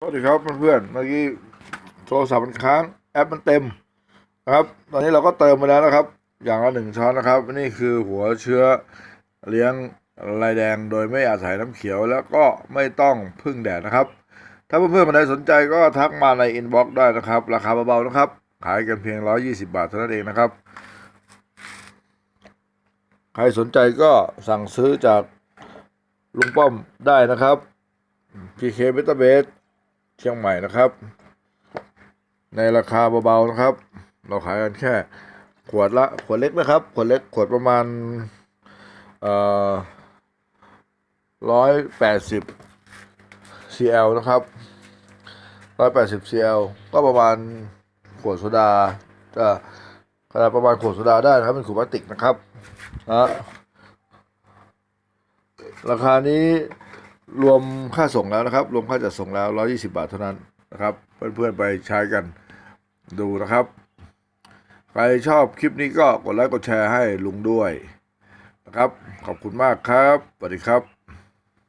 สวัสดีครับเพื่อนๆเมื่อกี้โทรศัพท์มันค้างแอปมันเต็มนะครับ ตอนนี้เราก็เติมมาแล้วนะครับ อย่างละหนึ่งช้อนนะครับ นี่คือหัวเชื้อเลี้ยงลายแดงโดยไม่อาศัยน้ำเขียวแล้วก็ไม่ต้องพึ่งแดดนะครับ ถ้าเพื่อนๆคนใดสนใจก็ทักมาในอินบ็อกซ์ได้นะครับ ราคาเบาๆนะครับ ขายกันเพียง 120 บาทเท่านั้นเองนะครับ ใครสนใจก็สั่งซื้อจากลุงป้อมได้นะครับ PK b e t a b a s e เชียงใหม่นะครับ ในราคาเบาๆนะครับ เราขายกันแค่ ขวดละขวดเล็กนะครับ ขวดเล็กขวดประมาณเอ่อร้อยแปดสิบ cl นะครับร้อยแปดสิบ cl ก็ประมาณขวดโซดาจะขนาดประมาณขวดโซดาได้นะครับเป็นขวดพลาสติกนะครับนะราคานี้ รวมค่าส่งแล้วนะครับ รวมค่าจัดส่งแล้ว 120 บาทเท่านั้นนะครับ เพื่อนๆไปใช้กันดูนะครับ ใครชอบคลิปนี้ก็กดไลค์กดแชร์ให้ลุงด้วยนะครับ ขอบคุณมากครับสวัสดีครับ